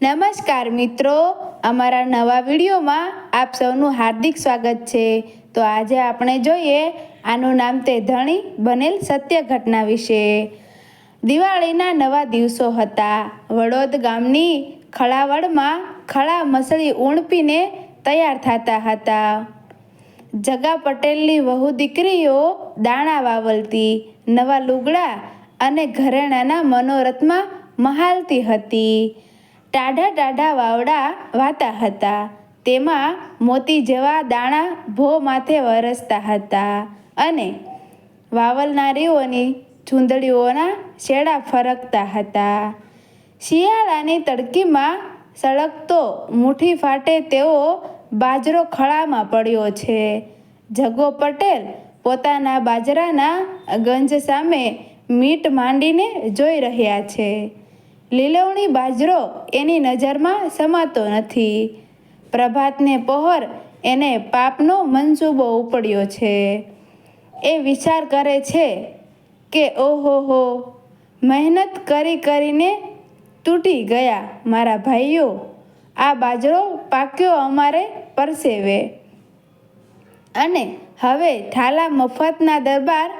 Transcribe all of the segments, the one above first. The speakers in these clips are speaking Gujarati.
નમસ્કાર મિત્રો, અમારા નવા વિડીયોમાં આપ સૌનું હાર્દિક સ્વાગત છે. તો આજે આપણે જોઈએ આનું નામ તે ધણી બનેલ સત્ય ઘટના વિશે. દિવાળીના નવા દિવસો હતા. વડોદ ગામની ખળાવડમાં ખળા મસળી ઉણપીને તૈયાર થતા હતા. જગા પટેલની વહુ દીકરીઓ દાણા વાવલતી, નવા લુગડા અને ઘરેણાના મનોરથમાં મહાલતી હતી. ટાઢા ટાઢા વાવડા વાતા હતા. તેમાં મોતી જેવા દાણા ભો માથે વરસતા હતા અને વાવલનારીઓની ચૂંદડીઓના શેડા ફરકતા હતા. શિયાળાની તડકીમાં સળગતો મુઠ્ઠી ફાટે તેવો બાજરો ખળામાં પડ્યો છે. જગો પટેલ પોતાના બાજરાના ગંજ સામે મીટ માંડીને જોઈ રહ્યા છે. લીલવણી બાજરો એની નજરમાં સમાતો નથી. પ્રભાતને પહોર એને પાપનો મનસૂબો ઉપડ્યો છે. એ વિચાર કરે છે કે ઓહો હો, મહેનત કરી કરીને તૂટી ગયા મારા ભાઈઓ. આ બાજરો પાક્યો અમારે પરસેવે. અને હવે થાલા મફતના દરબાર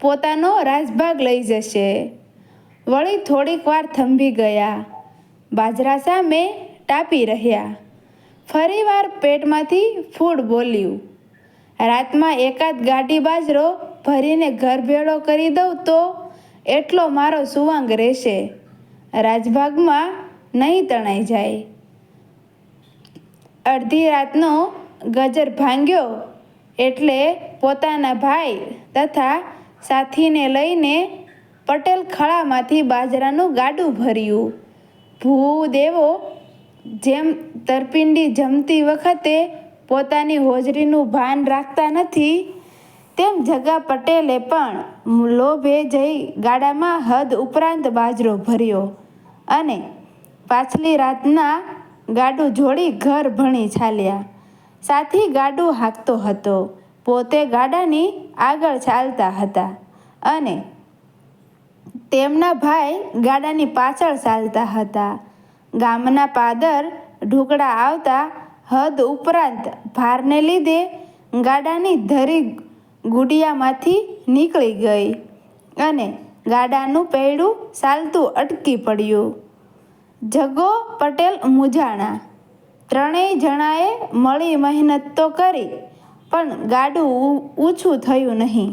પોતાનો રાજભાગ લઈ જશે. વળી થોડીક વાર થંભી ગયા. બાજરા સામે ટાપી રહ્યા. ફરીવાર પેટમાંથી ફૂડ બોલ્યું. રાતમાં એકાદ ગાડી બાજરો ભરીને ઘર ભેળો કરી દઉં તો એટલો મારો સુવાંગ રહેશે. રાજભાગમાં નહીં તણાઈ જાય. અડધી રાતનો ગજર ભાંગ્યો એટલે પોતાના ભાઈ તથા સાથીને લઈને પટેલ ખળામાંથી બાજરાનું ગાડું ભર્યું. ભૂદેવો જેમ તરપિંડી જમતી વખતે પોતાની હોજરીનું ભાન રાખતા નથી, તેમ જગા પટેલે પણ લોભે જઈ ગાડામાં હદ ઉપરાંત બાજરો ભર્યો અને પાછલી રાતના ગાડું જોડી ઘર ભણી ચાલ્યા. સાથી ગાડું હાંકતો હતો. પોતે ગાડાની આગળ ચાલતા હતા અને તેમના ભાઈ ગાડાની પાછળ ચાલતા હતા. ગામના પાદર ઢોકળા આવતા હદ ઉપરાંત ભારને લીધે ગાડાની ધરી ગુડિયામાંથી નીકળી ગઈ અને ગાડાનું પૈડું ચાલતું અટકી પડ્યું. જગો પટેલ મુજાણા. ત્રણેય જણાએ મળી મહેનત તો કરી, પણ ગાડું ઊંચું થયું નહીં.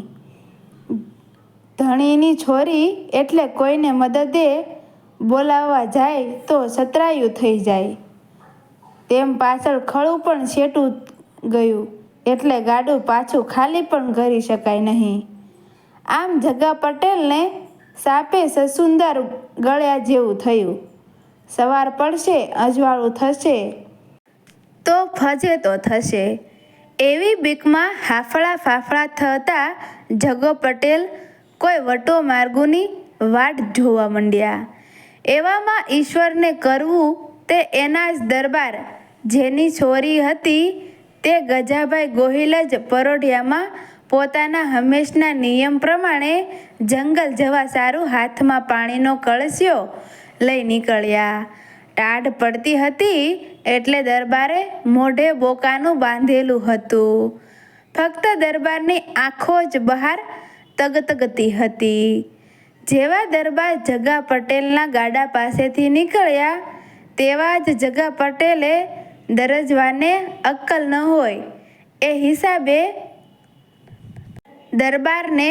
ધણીની છોરી એટલે કોઈને મદદે બોલાવવા જાય તો સતરાયું થઈ જાય. તેમ પાછળ ખળું પણ છેટું ગયું એટલે ગાડું પાછું ખાલી પણ કરી શકાય નહીં. આમ જગા પટેલને સાપે સસુંદર ગળ્યા જેવું થયું. સવાર પડશે, અજવાળું થશે. તો ફજે તો થશે. એવી બીકમાં હાફળા ફાફળા થતા જગો પટેલ કોઈ વટો માર્ગોની વાટ જોવા માંડ્યા. એવામાં ઈશ્વરને કરવું તે એના જ દરબાર. જેની છોરી હતી તે ગજાભાઈ ગોહિલ જ પરોઢિયામાં પોતાના હંમેશના નિયમ પ્રમાણે જંગલ જવા સારું હાથમાં પાણીનો કળસ્યો લઈ નીકળ્યા. ટાઢ પડતી હતી એટલે દરબારે મોઢે બોકાનું બાંધેલું હતું. ફક્ત દરબારની આંખો જ બહાર તગતગતી હતી. જેવા દરબાર જગા પટેલના ગાડા પાસેથી નીકળ્યા, તેવા જ જગા પટેલે દરજવાને અક્કલ ન હોય. એ હિસાબે દરબારને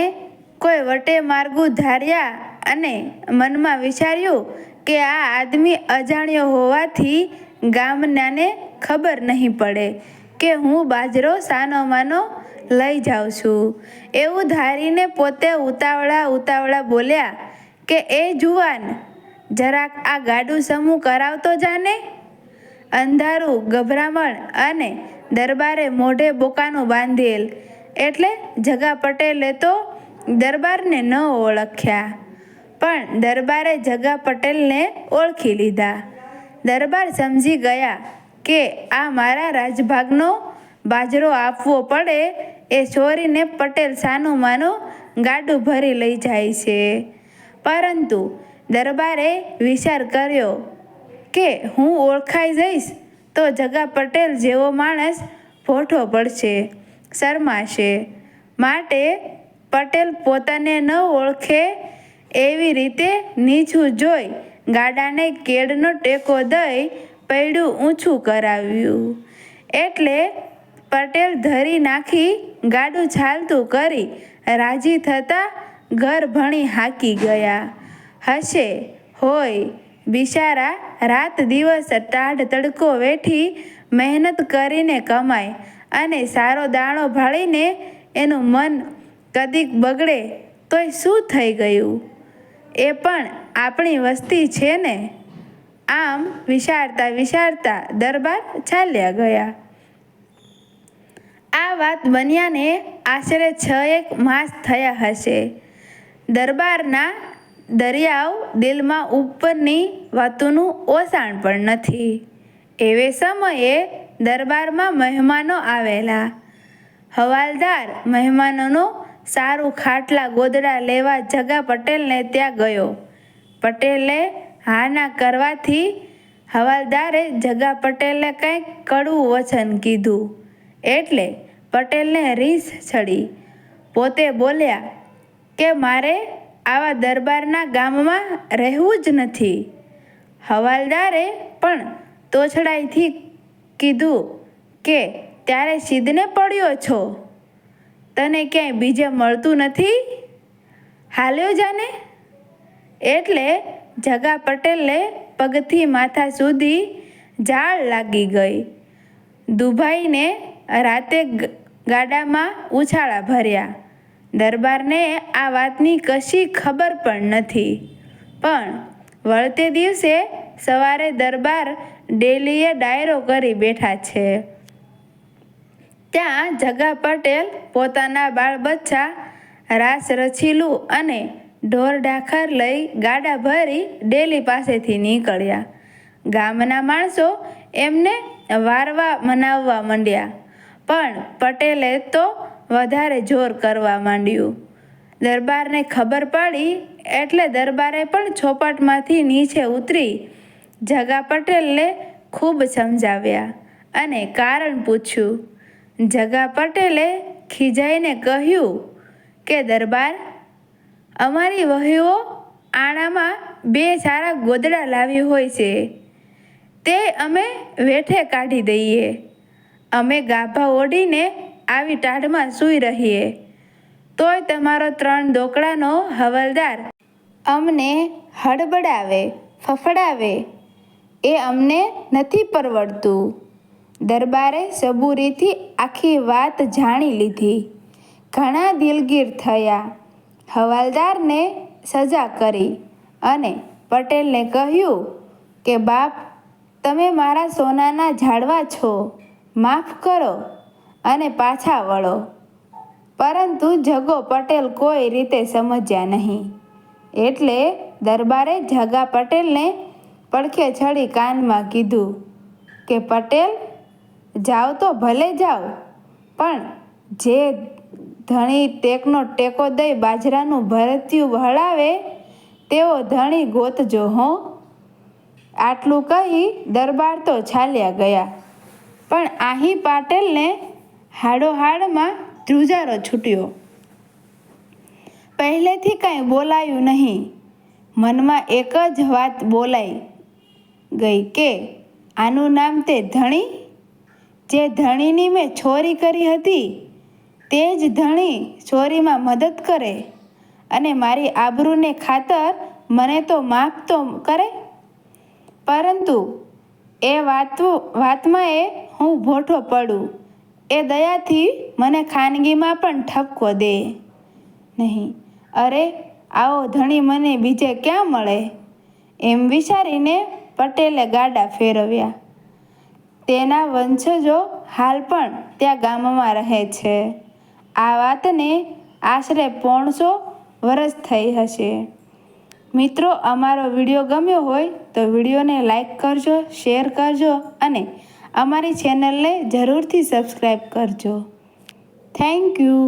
કોઈ વટે માર્ગું ધાર્યા અને મનમાં વિચાર્યું કે આ આદમી અજાણ્યો હોવાથી ગામનાને ખબર નહીં પડે કે હું બાજરો સાનો માનો લઈ જાઉં છું. એવું ધારીને પોતે ઉતાવળા ઉતાવળા બોલ્યા કે, એ જુવાન, જરાક આ ગાડું સમૂહ કરાવતો જાને? અંધારું, ગભરામણ અને દરબારે મોઢે બોકાનું બાંધેલ. એટલે જગા પટેલે તો દરબારને ન ઓળખ્યા, પણ દરબારે જગા પટેલને ઓળખી લીધા. દરબાર સમજી ગયા કે, આ મારા રાજભાગનો બાજરો આપવો પડે એ ચોરીને પટેલ સાનું માનું ગાડું ભરી લઈ જાય છે. પરંતુ દરબારે વિચાર કર્યો કે હું ઓળખાઈ જઈશ તો જગા પટેલ જેવો માણસ ભોઠો પડશે, શરમાશે. માટે પટેલ પોતાને ન ઓળખે એવી રીતે નીચું જોઈ ગાડાને કેળનો ટેકો દઈ પૈડું ઊંચું કરાવ્યું. એટલે પટેલ ધરી નાખી, ગાડું ચાલતું કરી, રાજી થતાં ઘર ભણી હાકી ગયા. હશે હોય બિચારા, રાત દિવસ ટાઢ તડકો વેઠી મહેનત કરીને કમાય અને સારો દાણો ભાળીને એનું મન કદીક બગડે તોય શું થઈ ગયું? એ પણ આપણી વસ્તી છે ને? આમ વિચારતા વિચારતા દરબાર ચાલ્યા ગયા. આ વાત બન્યાને આશરે છ એક માસ થયા હશે. દરબારના દરિયાવ દિલમાં ઉપરની વાતોનું ઓસાણ પણ નથી. એવે સમયે દરબારમાં મહેમાનો આવેલા. હવાલદાર મહેમાનોનો સારું ખાટલા ગોદડા લેવા જગા પટેલને ત્યાં ગયો. પટેલે હા ના કરવાથી હવાલદારે જગા પટેલને કંઈક કડવું વચન કીધું. એટલે પટેલને રીસ ચડી. પોતે બોલ્યા, કે મારે આવા દરબારના ગામમાં રહેવું જ નથી. હવાલદારે પણ તોછડાઈથી કીધું, કે ત્યારે સિદ્ધને પડ્યો છો? તને ક્યાંય બીજે મળતું નથી? હાલ્યો જાને? એટલે જગા પટેલને પગથી માથા સુધી ઝાડ લાગી ગઈ. દુભાઈને રાતે ગાડામાં ઉછાળા ભર્યા. દરબારને આ વાતની કશી ખબર પણ નથી. પણ વળતે દિવસે સવારે દરબાર ડેલીએ ડાયરો કરી બેઠા છે. ત્યાં જગા પટેલ, પોતાના બાળ બચ્ચા રાસ રચીલું અને ઢોર ઢાખર લઈ ગાડા ભરી ડેલી પાસેથી નીકળ્યા. ગામના માણસો એમને વારવા મનાવવા માંડ્યા. પણ પટેલે તો વધારે જોર કરવા માંડ્યું. દરબારને ખબર પડી એટલે દરબારે પણ છોપટમાંથી નીચે ઉતરી જગા પટેલને ખૂબ સમજાવ્યા અને કારણ પૂછ્યું. જગા પટેલે ખીજાઈને કહ્યું કે, દરબાર, અમારી વહીઓ આણામાં બે સારા ગોદડા લાવી હોય છે. તે અમે વેઠે કાઢી દઈએ. અમે ગાભા ઓઢીને આવી ટાઢમાં સૂઈ રહીએ. તોય તમારો ત્રણ દોકડાનો હવલદાર અમને હડબડાવે, ફફડાવે. એ અમને નથી પરવડતું. દરબારે સબૂરીથી આખી વાત જાણી લીધી. ઘણા દિલગીર થયા. હવાલદારને સજા કરી અને પટેલને કહ્યું કે, બાપ, તમે મારા સોનાના ઝાડવા છો. માફ કરો અને પાછા વળો. પરંતુ જગો પટેલ કોઈ રીતે સમજ્યા નહીં. એટલે દરબારે જગા પટેલને પડખે છડી કાનમાં કીધું કે, પટેલ જાઓ તો ભલે જાઓ પણ જે ધણી ટેકનો ટેકો દઈ બાજરાનું ભરત્યું વહળાવે તેવો ધણી ગોતજો, હો. આટલું કહી દરબાર તો છાલ્યા ગયા. પણ આહી પાટેલને હાડોહાડમાં ધ્રુજારો છૂટ્યો. પહેલેથી કાંઈ બોલાયું નહીં. મનમાં એક જ વાત બોલાઈ ગઈ કે આનું નામ તે ધણી? જે ધણીની મેં છોરી કરી હતી, તે જ ધણી ચોરીમાં મદદ કરે અને મારી આબરૂને ખાતર મને તો માફ તો કરે? પરંતુ એ વાત, વાતમાં એ હું ભોઠો પડું. એ દયાથી મને ખાનગીમાં પણ ઠપકો દે. નહીં, અરે, આવો ધણી મને બીજે ક્યાં મળે? એમ વિચારીને પટેલે ગાડા ફેરવ્યા. તેના વંશજો હાલ પણ ત્યાં ગામમાં રહે છે. આ વાતને આશરે પોણસો વર્ષ થઈ હશે. મિત્રો, અમારો વીડિયો ગમ્યો હોય તો વિડીયોને લાઈક કરજો, શેર કરજો અને અમારી ચેનલને જરૂરથી સબસ્ક્રાઈબ કરજો. Thank you.